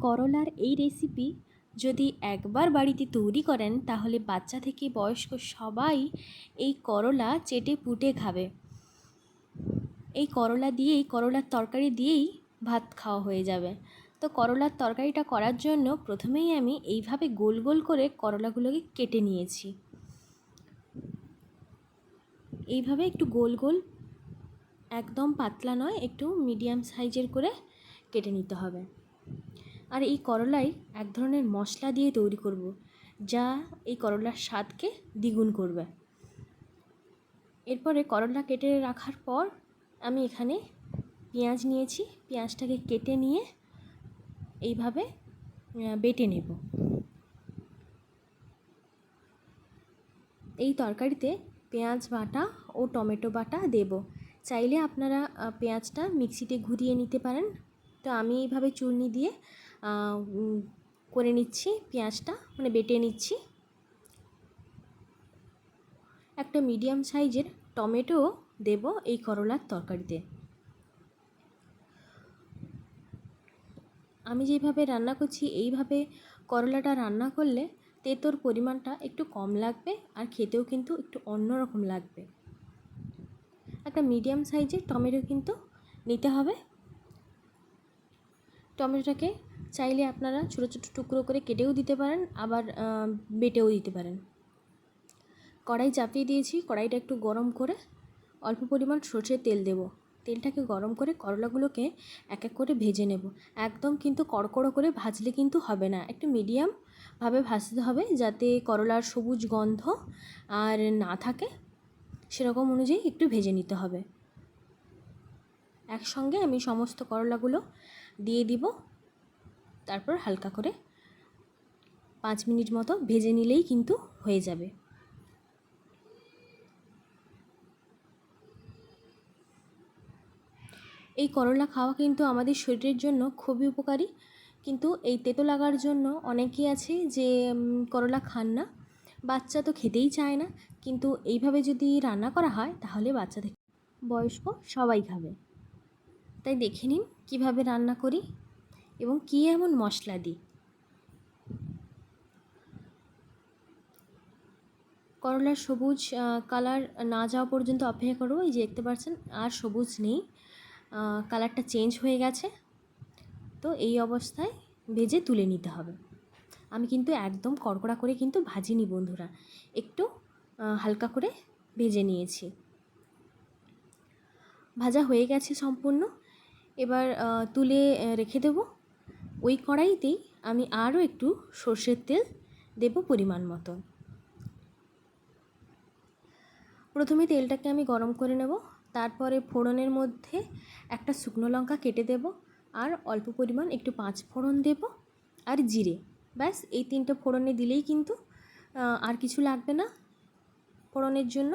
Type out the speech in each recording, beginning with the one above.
করলার এই রেসিপি যদি একবার বাড়িতে তৈরি করেন, তাহলে বাচ্চা থেকে বয়স্ক সবাই এই করলা চেটে পুটে খাবে। এই করলা দিয়েই, করলার তরকারি দিয়েই ভাত খাওয়া হয়ে যাবে। তো করলার তরকারিটা করার জন্য প্রথমেই আমি এইভাবে গোল গোল করে করলাগুলোকে কেটে নিয়েছি। এইভাবে একটু গোল গোল, একদম পাতলা নয়, একটু মিডিয়াম সাইজের করে কেটে নিতে হবে। আর এই করলাই এক ধরনের মশলা দিয়ে তৈরি করব, যা এই করলার স্বাদকে দ্বিগুণ করবে। এরপরে করলা কেটে রাখার পর আমি এখানে পেঁয়াজ নিয়েছি। পেঁয়াজটাকে কেটে নিয়ে এইভাবে বেটে নেব। এই তরকারিতে পেঁয়াজ বাটা ও টমেটো বাটা দেব। চাইলে আপনারা পেঁয়াজটা মিক্সিতে ঘুরিয়ে নিতে পারেন। তো আমি এইভাবে চূর্নি দিয়ে করে নিচ্ছি পেঁয়াজটা মানে বেটে নিচ্ছি। একটা মিডিয়াম সাইজের টমেটো দেব এই করলার তরকারিতে। আমি যেভাবে রান্না করছি, এইভাবে করলাটা রান্না করলে তেতোর পরিমাণটা একটু কম লাগবে আর খেতেও কিন্তু একটু অন্যরকম লাগবে। একটা মিডিয়াম সাইজের টমেটো কিন্তু নিতে হবে। টমেটোটাকে চাইলে আপনারা ছোটো ছোটো টুকরো করে কেটেও দিতে পারেন, আবার বেটেও দিতে পারেন। কড়াই চাপিয়ে দিয়েছি, কড়াইটা একটু গরম করে অল্প পরিমাণ সর্ষের তেল দেব। তেলটাকে গরম করে করলাগুলোকে এক এক করে ভেজে নেব। একদম কিন্তু কড়কড়ো করে ভাজলে কিন্তু হবে না। একটু মিডিয়ামভাবে ভাজতে হবে যাতে করলার সবুজ গন্ধ আর না থাকে, সেরকম অনুযায়ী একটু ভেজে নিতে হবে। একসঙ্গে আমি সমস্ত করলাগুলো দিয়ে দিব। তারপর হালকা করে পাঁচ মিনিট মতো ভেজে নিলেই কিন্তু হয়ে যাবে। এই করলা খাওয়া কিন্তু আমাদের শরীরের জন্য খুবই উপকারী। কিন্তু এই তেতো লাগার জন্য অনেকেই আছে যে করলা খান না। বাচ্চা তো খেতেই চায় না। কিন্তু এইভাবে যদি রান্না করা হয়, তাহলে বাচ্চা থেকে বয়স্ক সবাই খাবে। তাই দেখে নিন কীভাবে রান্না করি। এবং কী এমন মশলা দিই? করলার সবুজ কালার না যাওয়া পর্যন্ত অপেক্ষা করব। এই যে দেখতে পাচ্ছেন, আর সবুজ নেই। কালারটা চেঞ্জ হয়ে গেছে। তো এই অবস্থায় ভেজে তুলে নিতে হবে। আমি কিন্তু একদম কড়কড়া করে কিন্তু ভাজিনি বন্ধুরা। একটু হালকা করে ভেজে নিয়েছি। ভাজা হয়ে গেছে সম্পূর্ণ। এবার তুলে রেখে দেব। ওই কড়াইতেই আমি আরও একটু সর্ষের তেল দেব পরিমাণ মতো। প্রথমে তেলটাকে আমি গরম করে নেব, তারপরে ফোড়নের মধ্যে একটা শুকনো লঙ্কা কেটে দেব, আর অল্প পরিমাণ একটু পাঁচ ফোড়ন দেব আর জিরে। ব্যাস, এই তিনটে ফোড়নে দিলেই কিন্তু আর কিছু লাগবে না ফোড়নের জন্য।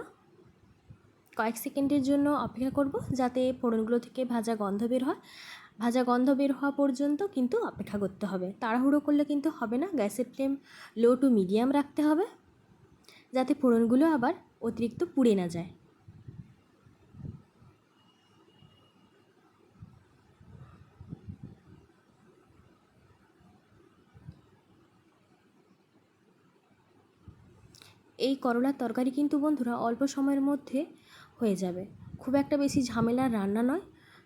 কয়েক সেকেন্ডের জন্য অপেক্ষা করব যাতে ফোড়নগুলো থেকে ভাজা গন্ধ বের হয়। ভাজা গন্ধ বের হওয়া পর্যন্ত কিন্তু অপেক্ষা করতে হবে। তাড়াহুড়ো করলে কিন্তু হবে না। গ্যাসের ফ্লেম লো টু মিডিয়াম রাখতে হবে, যাতে ফোড়নগুলো আবার অতিরিক্ত পুড়ে না যায়। এই করলার তরকারি কিন্তু বন্ধুরা অল্প সময়ের মধ্যে হয়ে যাবে। খুব একটা বেশি ঝামেলার রান্না নয়।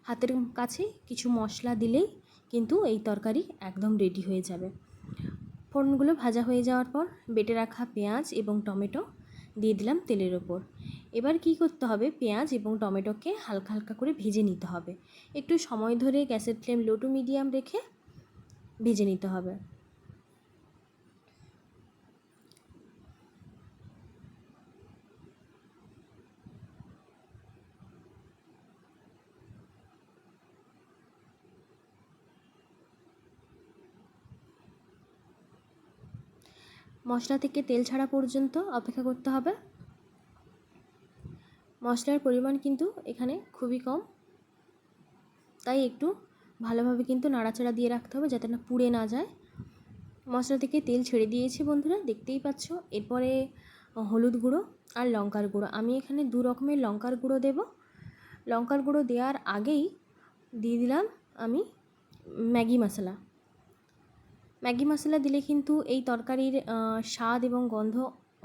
হাতের কাছে কিছু মশলা দিলেই কিন্তু এই তরকারি একদম রেডি হয়ে যাবে। ফোড়নগুলো ভাজা হয়ে যাওয়ার পর বেটে রাখা পেঁয়াজ এবং টমেটো দিয়ে দিলাম তেলের ওপর। এবার কি করতে হবে? পেঁয়াজ এবং টমেটোকে হালকা হালকা করে ভেজে নিতে হবে। একটু সময় ধরে গ্যাসের ফ্লেম লো টু মিডিয়াম রেখে ভেজে নিতে হবে। মশলা থেকে তেল ছাড়া পর্যন্ত অপেক্ষা করতে হবে। মশলার পরিমাণ কিন্তু এখানে খুবই কম। তাই একটু ভালোভাবে কিন্তু নাড়াচাড়া দিয়ে রাখতে হবে যাতে না পুড়ে না যায়। মশলা থেকে তেল ছেড়ে দিয়েছি বন্ধুরা, দেখতেই পাচ্ছ। এরপরে হলুদ গুঁড়ো আর লঙ্কার গুঁড়ো। আমি এখানে দু রকমের লঙ্কার গুঁড়ো দেব। লঙ্কার গুঁড়ো দেওয়ার আগেই দিয়ে দিলাম আমি ম্যাগি মশলা। ম্যাগি মশলা দিলে কিন্তু এই তরকারির স্বাদ এবং গন্ধ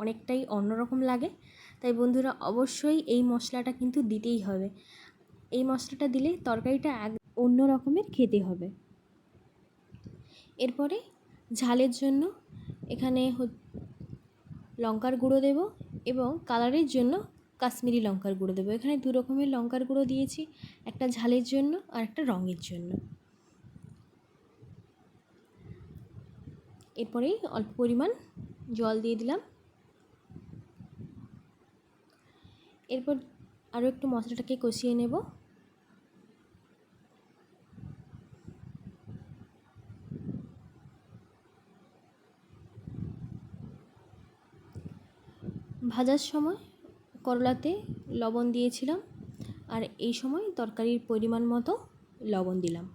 অনেকটাই অন্যরকম লাগে। তাই বন্ধুরা অবশ্যই এই মশলাটা কিন্তু দিতেই হবে। এই মশলাটা দিলে তরকারিটা এক অন্য রকমের খেতে হবে। এরপরে ঝালের জন্য এখানে লঙ্কার গুঁড়ো দেব এবং কালারের জন্য কাশ্মীরি লঙ্কার গুঁড়ো দেবো। এখানে দু রকমের লঙ্কার গুঁড়ো দিয়েছি, একটা ঝালের জন্য আর একটা রঙের জন্য। এরপরেই অল্প পরিমাণ জল দিয়ে দিলাম। এরপর আরও একটু মশলাটাকে কষিয়ে নেব। ভাজার সময় করলাতে লবণ দিয়েছিলাম আর এই সময় তরকারির পরিমাণ মতো লবণ দিলাম।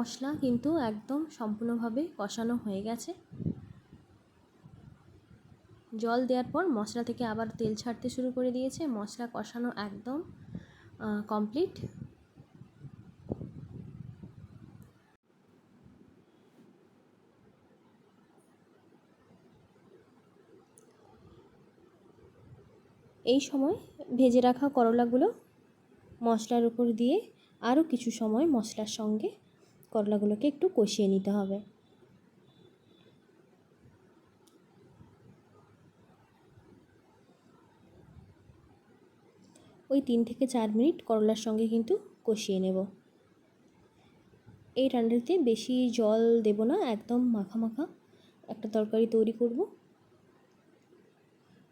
মশলা কিন্তু একদম সম্পূর্ণভাবে কষানো হয়ে গেছে। জল দেওয়ার পর মশলা থেকে আবার তেল ছাড়তে শুরু করে দিয়েছে। মশলা কষানো একদম কমপ্লিট এই সময় ভেজে রাখা করলাগুলো মশলার উপর দিয়ে আরও কিছু সময় মশলার সঙ্গে করলাগুলোকে একটু কষিয়ে নিতে হবে। ওই তিন থেকে চার মিনিট করলার সঙ্গে কিন্তু কষিয়ে নেব। এই রান্নাতে বেশি জল দেব না, একদম মাখা মাখা একটা তরকারি তৈরি করব।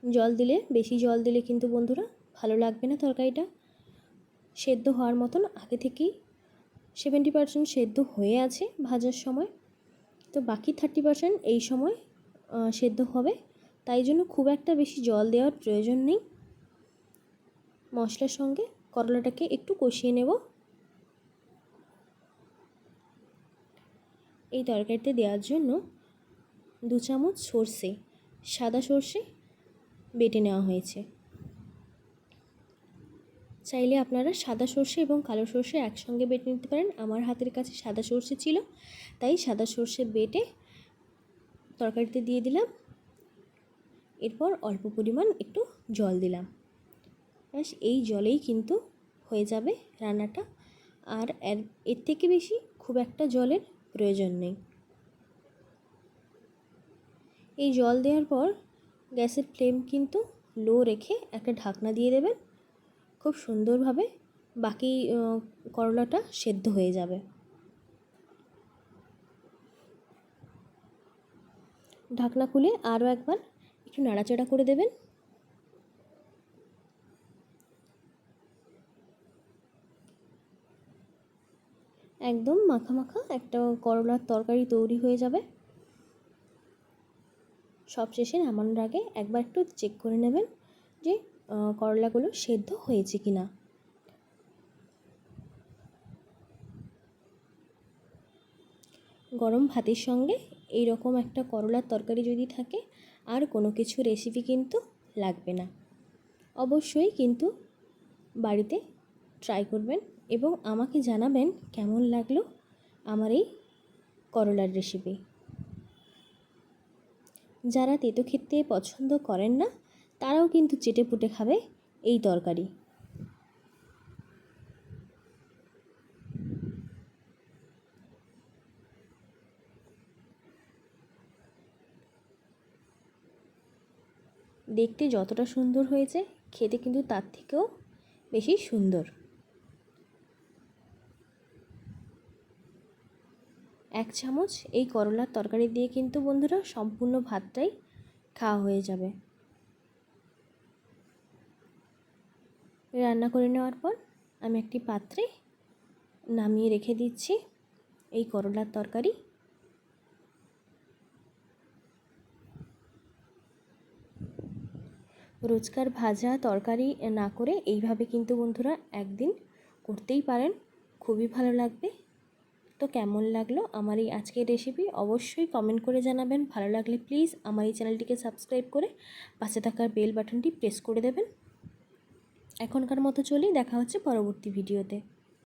জল দিলে, বেশি জল দিলে কিন্তু বন্ধুরা ভালো লাগবে না তরকারিটা। সেদ্ধ হওয়ার মতন আগে থেকেই সেভেন্টি পার্সেন্ট সেদ্ধ হয়ে আছে ভাজার সময়। তো বাকি থার্টি পার্সেন্ট এই সময় সেদ্ধ হবে। তাই জন্য খুব একটা বেশি জল দেওয়ার প্রয়োজন নেই। মশলার সঙ্গে করলাটাকে একটু কষিয়ে নেব। এই তরকারিতে দেওয়ার জন্য দু চামচ সর্ষে, সাদা সর্ষে বেটে নেওয়া হয়েছে। চাইলে আপনারা সাদা সর্ষে এবং কালো সর্ষে একসঙ্গে বেটে নিতে পারেন। আমার হাতের কাছে সাদা সর্ষে ছিল, তাই সাদা সর্ষে বেটে তরকারিতে দিয়ে দিলাম। এরপর অল্প পরিমাণ একটু জল দিলাম। ব্যাস, এই জলেই কিন্তু হয়ে যাবে রান্নাটা। আর এর এর থেকে বেশি খুব একটা জলের প্রয়োজন নেই। এই জল দেওয়ার পর গ্যাসের ফ্লেম কিন্তু লো রেখে একটা ঢাকনা দিয়ে দেবেন। খুব সুন্দরভাবে বাকি করলাটা সেদ্ধ হয়ে যাবে। ঢাকনা খুলে আরও একবার একটু নাড়াচাড়া করে দেবেন। একদম মাখা মাখা একটা করলার তরকারি তৈরি হয়ে যাবে। সব শেষে নামানোর আগে একবার একটু চেক করে নেবেন যে করলাগুলো সেদ্ধ হয়েছে কি না গরম ভাতের সঙ্গে এই রকম একটা করলার তরকারি যদি থাকে, আর কোনো কিছু রেসিপি কিন্তু লাগবে না। অবশ্যই কিন্তু বাড়িতে ট্রাই করবেন এবং আমাকে জানাবেন কেমন লাগল আমার এই করলার রেসিপি যারা তেতো খেতে পছন্দ করেন না তারাও কিন্তু চেটে পুটে খাবে এই তরকারি। দেখতে যতটা সুন্দর হয়েছে, খেতে কিন্তু তার থেকেও বেশি সুন্দর। এক চামচ এই করলার তরকারি দিয়ে কিন্তু বন্ধুরা সম্পূর্ণ ভাতটাই খাওয়া হয়ে যাবে। রান্না করে নেওয়ার পর আমি একটি পাত্রে নামিয়ে রেখে দিচ্ছি এই করলার তরকারি। রোজকার ভাজা তরকারি না করে এইভাবে কিন্তু বন্ধুরা একদিন করতেই পারেন, খুবই ভালো লাগবে। তো কেমন লাগল আমার এই আজকের রেসিপি অবশ্যই কমেন্ট করে জানাবেন। ভালো লাগলে প্লিজ আমার এই চ্যানেলটিকে সাবস্ক্রাইব করে পাশে থাকার বেল বাটনটি প্রেস করে দেবেন। এখনকার মতো চলি দেখা হচ্ছে পরবর্তী ভিডিওতে।